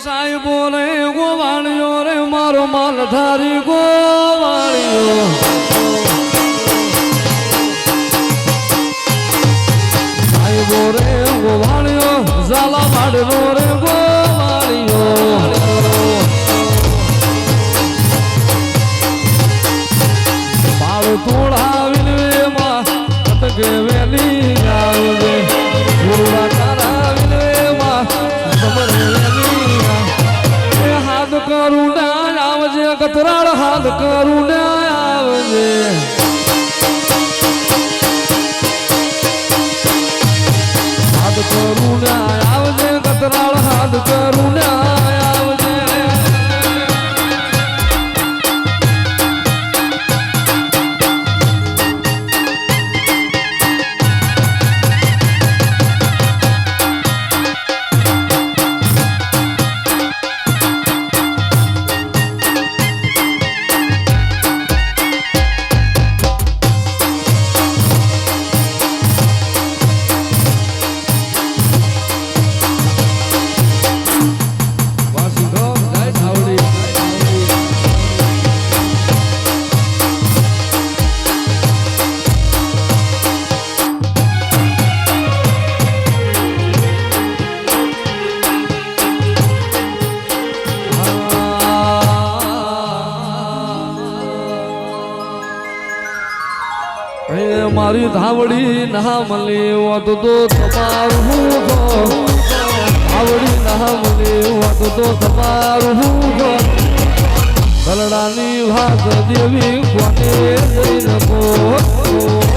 સાહેબો બોલે ગોવાળિયો રે, મારો માલ ધારી ગોવાળિયો સાહેબો રે ગોવાળિયો ઝાલા વાડનો રે ગોવાળિયો બાળ તોડાવીને માં અટકે વેલી આવજે ગુરુડા કરાવીને માં તમારે વેલી આવજે. હાથ કરું ના આવજે કતરાળ હાથ કરું ના આવજે મારી ધાવડી ના મળી હોત તો તમારું હું તો ધાવડી ના મળી હોત તો તમારું હું કલડાની ભાત દેવી કોને જઈ કો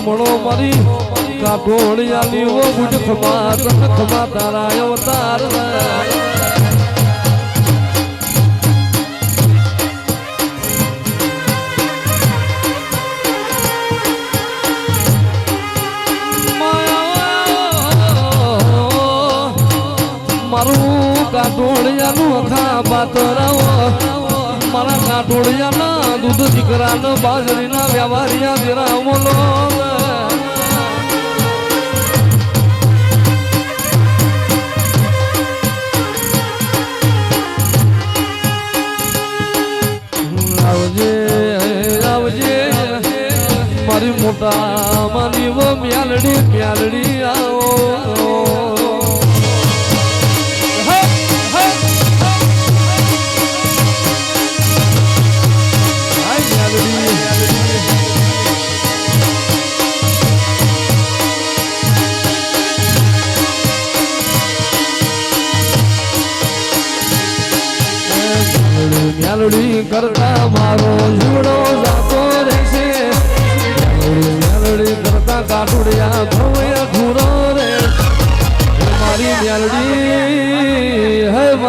મળો મારી કાટોળિયાની ખમા તન ખમા તારા અવતાર કાટોળિયાનું અખા પાતરાવો મારા કાટોળિયાના દૂધ દીકરાના વ્યવહારિયા દેરા બોલો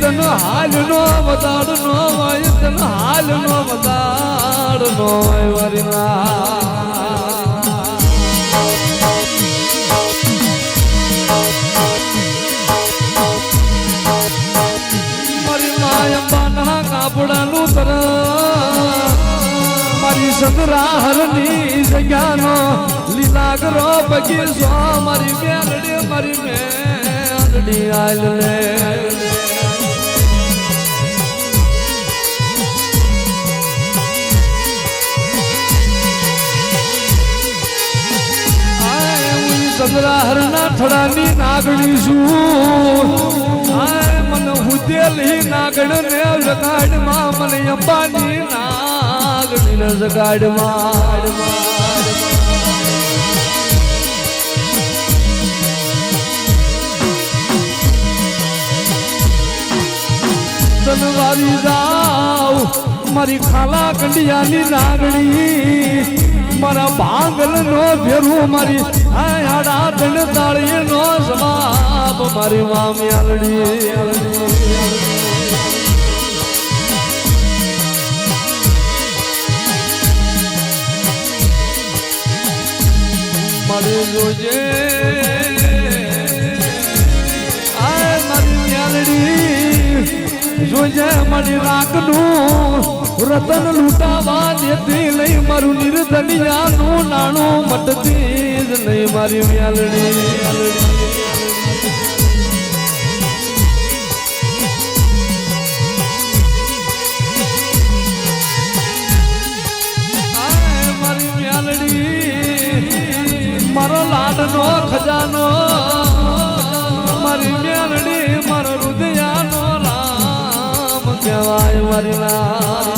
તનો હાલ નો બતાડ નો હોય તનો હાલ નો બતાડ નો હોય મારી ના મારી માય અંબાના કાપડાનું તર, મારી સંગ્રાહરની જગ્યાનો લીલાગરો બગીચો મારી મેલડી મારી મેલડી લે ચંદ્રાહરના થડાની નાગણી શું આય મન હુદેલી નાગણ ને જગાડમાં મને અંબાની નાગણી ને જગાડમાં તનવારી જાવ મારી ખાલા કંડિયાની નાગણી. મારા ભાંગલ નો ભેરું મારી. હાડા ધન તાળી નો જવાબ મારી મામી આલડી. મળે જોજે જોજે મળી રાખનું રતન લૂંટાવા જેથી લઈ મારું નિર્ધનિયાનું નાણું મટતી જ નહીં મારી મ્યાલડી આય મારી લાડનો ખજાનો. મારી રામ કહેવાય મારી ના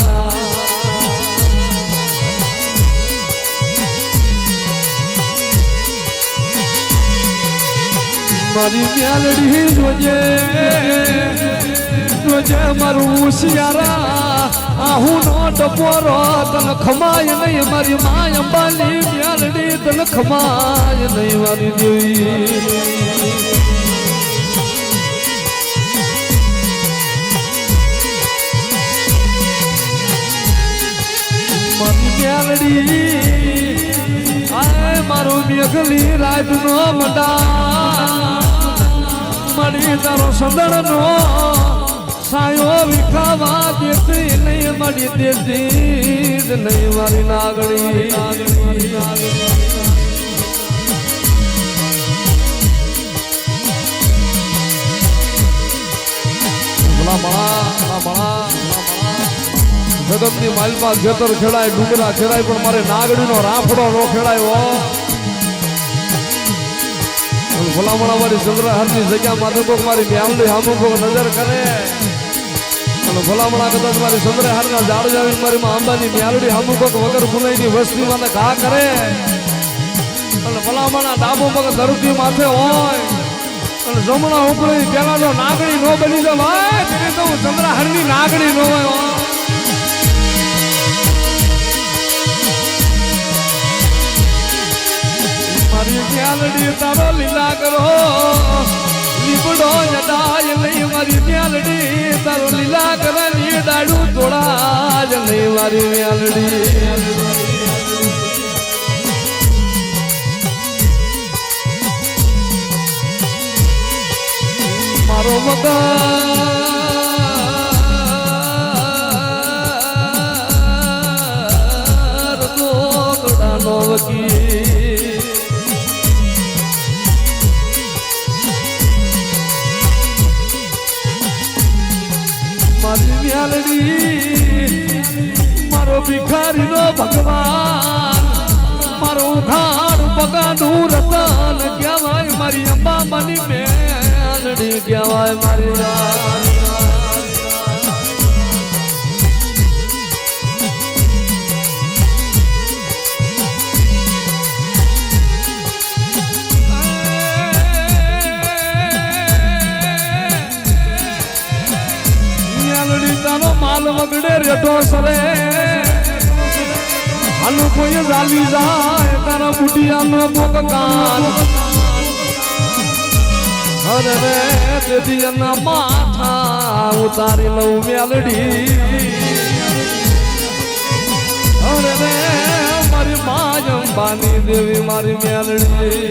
મારી મ્યાલડી જોજે જોજે મારું હોશિયારા. આહું નો ટપોરો તન ખમાય નહીં, મારી માય અંબાલી મ્યાલડી તન ખમાય નહીં, મારી દેવી. મારી આ મારો મેઘલી રાજનો મંડા મળી તારો સંદળનો સાયો વિખાવા દેતી નહીં મળી દેતી નહીં મારી નાગણી. ભલા ભલા ભલા. જગતની માલપા ખેતર ખેડાય ડુંગરા ખેડાય પણ મારે નાગડીનો રાફડો નો ખેડાયો ભલામણા મારી ચંદ્રહારની જગ્યા માથે કોક મારી મ્યાલની હામું નજર કરે. અને ભલામણા કદાચ મારી ચંદ્રહારના ઝાડ જાવીને મારી માં અંબાની હામું કોક વગર ગુનાઈની વસ્તી માથે ઘા કરે. અને ભલામણા ડાબો પગ ધરતી માથે હોય. અને જમણા ઉપરી પેલા નાગણી નો બની જાય. તો ચંદ્રહારની નાગણી નો હોય મ્યાલડી તારો લીલા કરો લીપડો જડાય લઈ મારી મ્યાલડી તારો લીલા કરવાની ડાડું તોડા જ નહીં મારી મ્યાલડી મારો મગર મારો ભિખારીનો ભગવાન મારો ઉઘાડ પગાનું રતન કહેવાય, મારી અંબા મની મેલડી કહેવાય, મારી રાણી. માલ વગડે રેટો સરે હાલો કોઈ જાલી જાય, તારા બુટિયાનો મોક કાન અરે રે તેથી એના માથા ઉતારી લઉં મેલડી. અરે રે, મારી માય અંબાની દેવી, મારી મ્યાલડી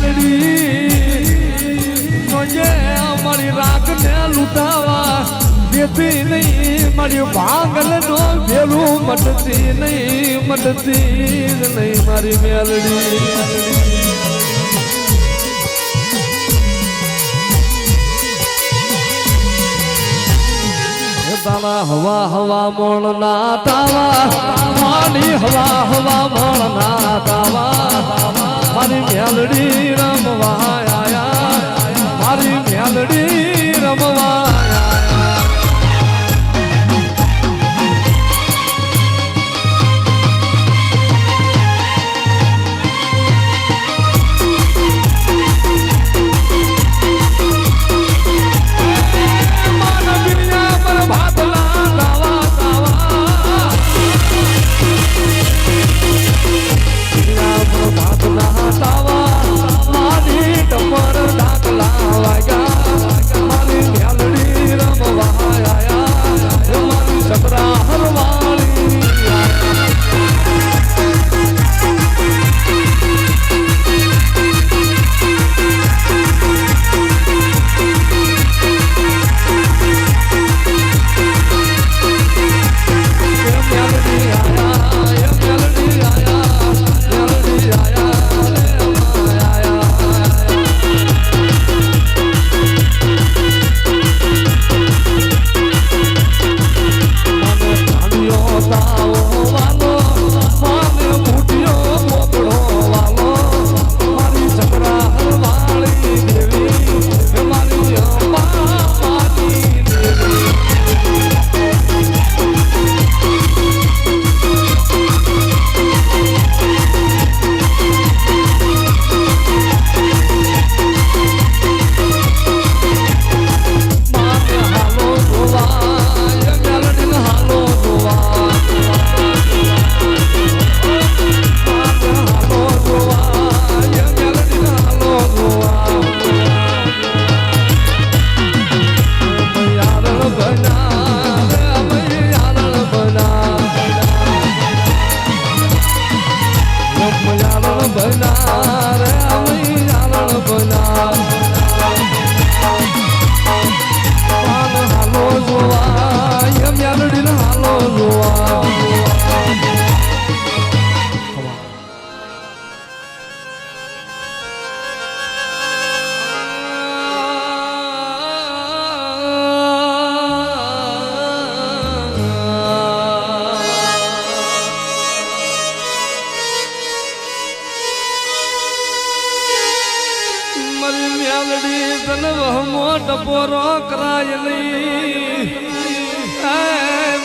મ્યાલડી જોજે અમારી રાખને લૂંટાવા દેતી નહીં. મારી ભાંગલ નો ભેલું મટતી નહીં મટતી નહીં મારી મેલડી. તારા હવા હવા મોણ ના તાવા માની હવા હવા મોણ ના તાવા મારી મ્યાલડી રમવા આયા. મારી મ્યાલડી રમવા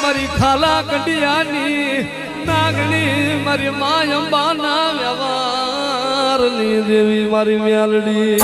મારી ખાલા કંડિયાની નાગણી મારી માય અંબાના વ્યવહારની દેવી મારી મ્યાલડી.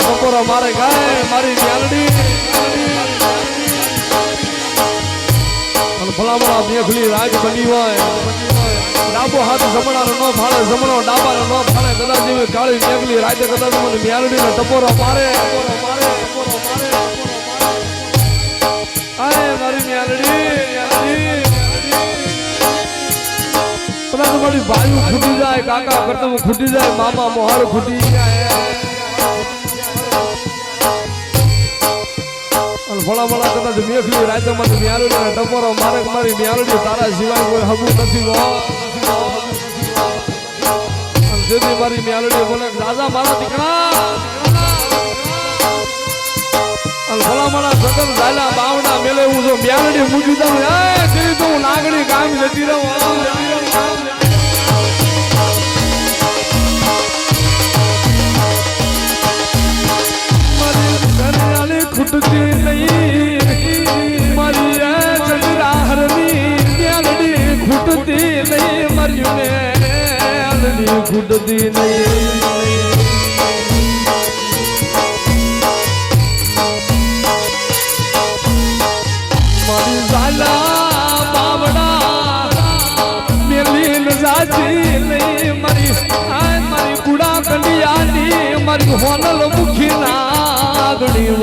ટકોરો મારે ગાય મારી મ્યાલડી અને ભલામણા મેઘલી રાજ બની હોય ડાબો હાથ જમણાનો ન ફાળે જમણો ડાબાનો ન ફાળે કદાચ એવી કાળી મેઘલી કદાચ મને મ્યાલડીને ટપોરો મારે મારે મારે મારી મ્યાલડી કદાચ મારી ભાઈ ખૂટી જાય, કાકા કરતમ ખૂટી જાય, મામા મોહાળ ખૂટી જાય અને ભલા ભલા કદાચ મેઘલી રાતે મને ને ટપોરો મારે મારી મ્યાલડી તારા સિવાય કોઈ હગું નથી રો તેથી મારી મ્યાલડી બોલે દાદા મારા દીકરા. અને ભલા ભલા ઝાલા બાવડા મેલે હું જો મ્યાલડી મૂકી દઉં. એ કરી દઉં હું નાગણી કામ જતી રહું. આમ જતી ખૂટતી નહીં. મારી ચંદ્રાહરની મ્યાલડી ખૂટતી નહીં. મારી મ્યાલડી ખૂટતી નહીં.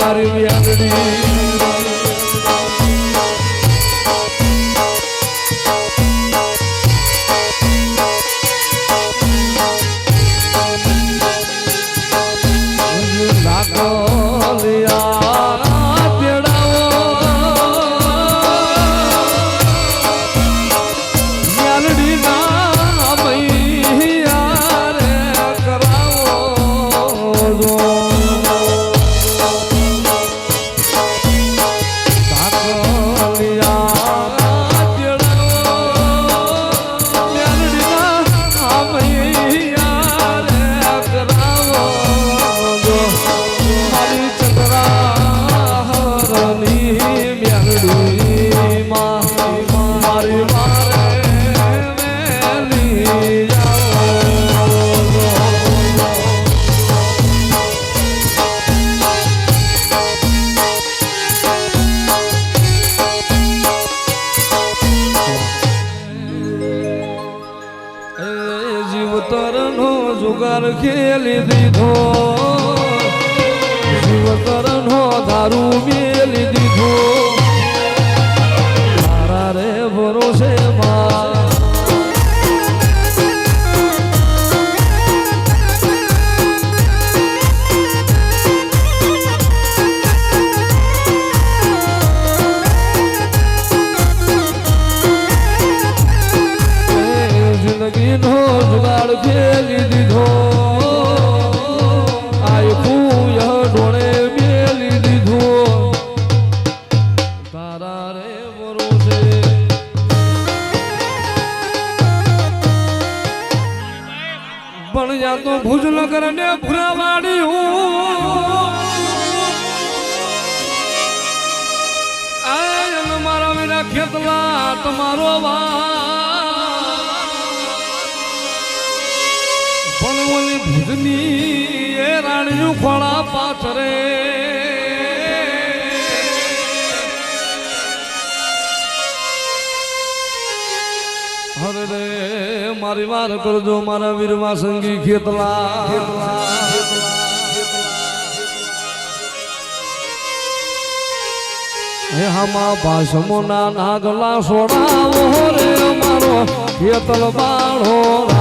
મારી વ્યાગડી મારી વાર કરજો, મારા વીરવા સંગી ખેતલા. હે હમા ભાષમો ના નાગલા સોડાવો રે મારો ખેતલ બાળો.